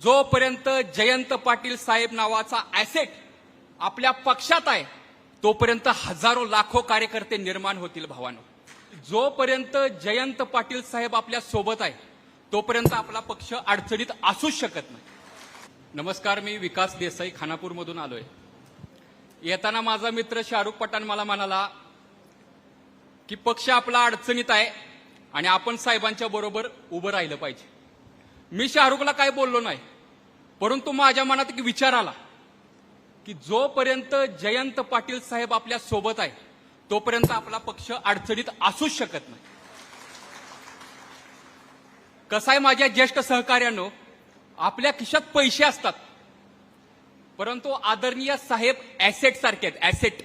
जोपर्यंत जयंत पाटील साहेब नावाचा ऍसेट आपल्या पक्षात आहे तोपर्यंत हजारो लाखो कार्यकर्ते निर्माण होतील भावानो. जोपर्यंत जयंत पाटील साहेब आपल्यासोबत आहे तोपर्यंत आपला पक्ष अडचणीत असूच शकत नाही. नमस्कार मी विकास देसाई खानापूरमधून आलोय. येताना माझा मित्र शाहरुख पठाण मला म्हणाला की पक्ष आपला अडचणीत आहे आणि आपण साहेबांच्या बरोबर उभं राहिलं पाहिजे. मी शाहरुखला काय बोललो नाही परंतु माझ्या मनात एक विचार आला की जोपर्यंत जयंत पाटील साहेब आपल्यासोबत आहे तोपर्यंत आपला पक्ष अडचणीत असूच शकत नाही. कसं आहे माझ्या ज्येष्ठ सहकार्यानं आपल्या खिशात पैसे असतात परंतु आदरणीय साहेब ऍसेट सारखे आहेत ऍसेट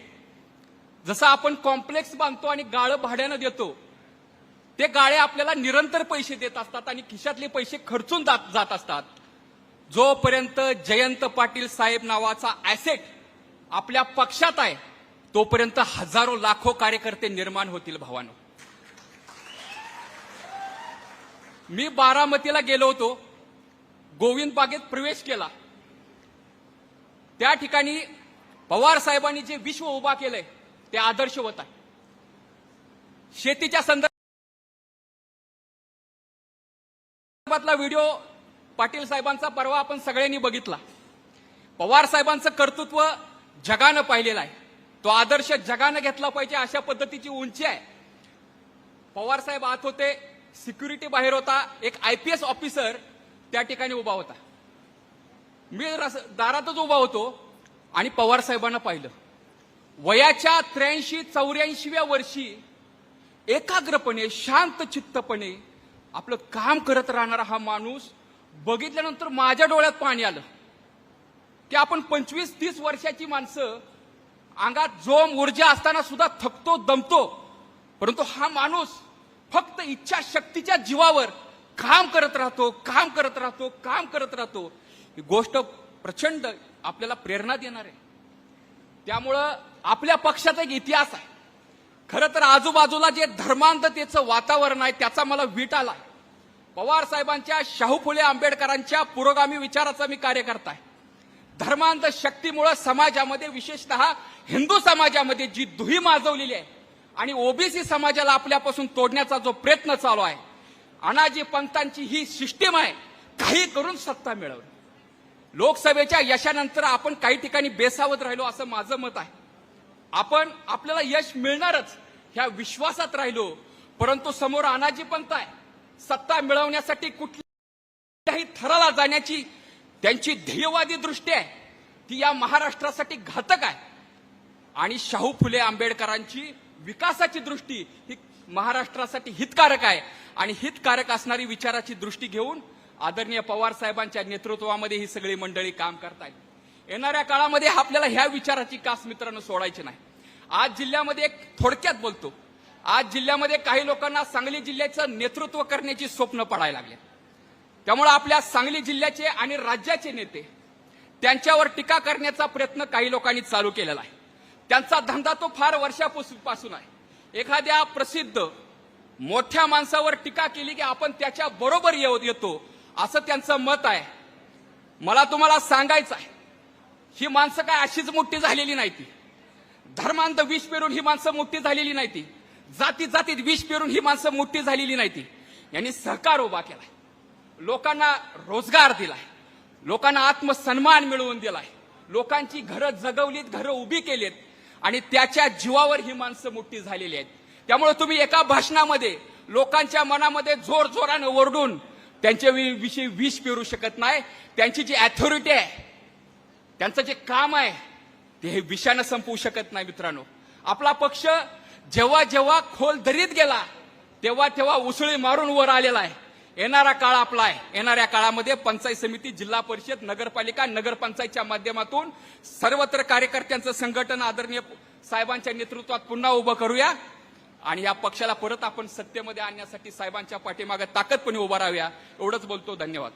जसं आपण कॉम्प्लेक्स बांधतो आणि गाळं भाड्यानं देतो ते गाळे आपल्याला निरंतर पैसे देत असतात आणि खिशातले पैसे खर्चून जात जात असतात. जोपर्यंत जयंत पाटील साहेब नावाचा ऍसेट आपल्या पक्षात आहे तोपर्यंत हजारो लाखो कार्यकर्ते निर्माण होतील भावानो. मी बारामतीला गेलो होतो. गोविंद बागेत प्रवेश केला. त्या ठिकाणी पवार साहेबांनी जे विश्व उभा केलंय ते आदर्शवत आहे. शेतीच्या संदर्भातला व्हिडिओ पाटील साहेबांचा परवा आपण सगळ्यांनी बघितला. पवार साहेबांचं कर्तृत्व जगानं पाहिलेलं आहे. तो आदर्श जगानं घेतला पाहिजे अशा पद्धतीची उंची आहे. पवार साहेब आत होते सिक्युरिटी बाहेर होता एक आयपीएस ऑफिसर त्या ठिकाणी उभा होता. मी दारातच उभा होतो आणि पवार साहेबांना पाहिलं. वयाच्या त्र्याऐंशी चौऱ्याऐंशीव्या वर्षी एकाग्रपणे शांत चित्तपणे आपलं काम करत राहणारा हा माणूस बघितल्यानंतर माझ्या डोळ्यात पाणी आलं. की आपण पंचवीस तीस वर्षाची माणसं अंगात जोम ऊर्जा असताना सुद्धा थकतो दमतो. परंतु हा माणूस फक्त इच्छाशक्तीच्या जीवावर काम करत राहतो काम करत राहतो काम करत राहतो. ही गोष्ट प्रचंड आपल्याला प्रेरणा देणार. आहे त्यामुळं आपल्या पक्षाचा एक इतिहास आहे. खरं तर आजूबाजूला जे धर्मांधतेचं वातावरण आहे त्याचा मला वीट आला. पवार साहेबांच्या शाहू फुले आंबेडकरांच्या पुरोगामी विचाराचा मी कार्यकर्ता आहे. धर्मांध शक्तीमुळे समाजामध्ये विशेषतः हिंदू समाजामध्ये जी दुही माजवलेली आहे आणि ओबीसी समाजाला आपल्यापासून तोडण्याचा जो प्रयत्न चालू आहे अनाजी पंतांची ही सिस्टीम आहे काही करून सत्ता मिळवली. लोकसभेच्या यशानंतर आपण काही ठिकाणी बेसावत राहिलो असं माझं मत आहे. आपण आपल्याला यश मिळणारच ह्या विश्वासात राहिलो. परंतु समोर अनाजी पंत आहे. सत्ता मिळवण्यासाठी कुठल्याही थराला जाण्याची त्यांची ध्येयवादी दृष्टी आहे. ती या महाराष्ट्रासाठी घातक आहे. आणि शाहू फुले आंबेडकरांची विकासाची दृष्टी ही महाराष्ट्रासाठी हितकारक आहे. आणि हितकारक असणारी विचाराची दृष्टी घेऊन आदरणीय पवार साहेबांच्या नेतृत्वामध्ये ही सगळी मंडळी काम करतायत. येणाऱ्या काळामध्ये आपल्याला ह्या विचाराची कास मित्रांनो सोडायची नाही. आज जिल्ह्यामध्ये एक थोडक्यात बोलतो. आज जिल्ह्यामध्ये काही लोकांना सांगली जिल्ह्याचं नेतृत्व करण्याची स्वप्न पडायला लागले. त्यामुळे आपल्या सांगली जिल्ह्याचे आणि राज्याचे नेते त्यांच्यावर टीका करण्याचा प्रयत्न काही लोकांनी चालू केलेला आहे. त्यांचा धंदा तो फार वर्षापासून आहे. एखाद्या प्रसिद्ध मोठ्या माणसावर टीका केली की आपण त्याच्या बरोबर येऊ- येतो असं त्यांचं मत आहे. मला तुम्हाला सांगायचं आहे. ही माणसं काय अशीच मोठी झालेली नाही ती. धर्मांत विष पेरून ही माणसं मोठी झालेली नाही ती. जाती जातीत विष पेरून ही माणसं मोठी झालेली नाही ती. यांनी सहकार उभा केलाय. लोकांना रोजगार दिलाय. लोकांना आत्मसन्मान मिळवून दिलाय. लोकांची घरं जगवलीत घरं उभी केलीत आणि त्याच्या जीवावर ही माणसं मोठी झालेली आहेत. त्यामुळे तुम्ही एका भाषणामध्ये लोकांच्या मनामध्ये जोर जोरानं ओरडून त्यांच्या वि- विषयी विष पेरू शकत नाही. त्यांची जी अथॉरिटी आहे त्यांचं जे काम आहे ते हे विषयानं संपवू शकत नाही मित्रांनो. आपला पक्ष जेव्हा जेव्हा खोल दरीत गेला तेव्हा तेव्हा उसळी मारून वर आलेला आहे. येणारा काळ आपला आहे. येणाऱ्या काळामध्ये पंचायत समिती जिल्हा परिषद नगरपालिका नगरपंचायतच्या माध्यमातून सर्वत्र कार्यकर्त्यांचं संघटन आदरणीय साहेबांच्या नेतृत्वात पुन्हा उभं करूया आणि या पक्षाला परत आपण सत्तेमध्ये आणण्यासाठी साहेबांच्या पाठीमागे ताकदपणे उभा राहूया. एवढंच बोलतो. धन्यवाद.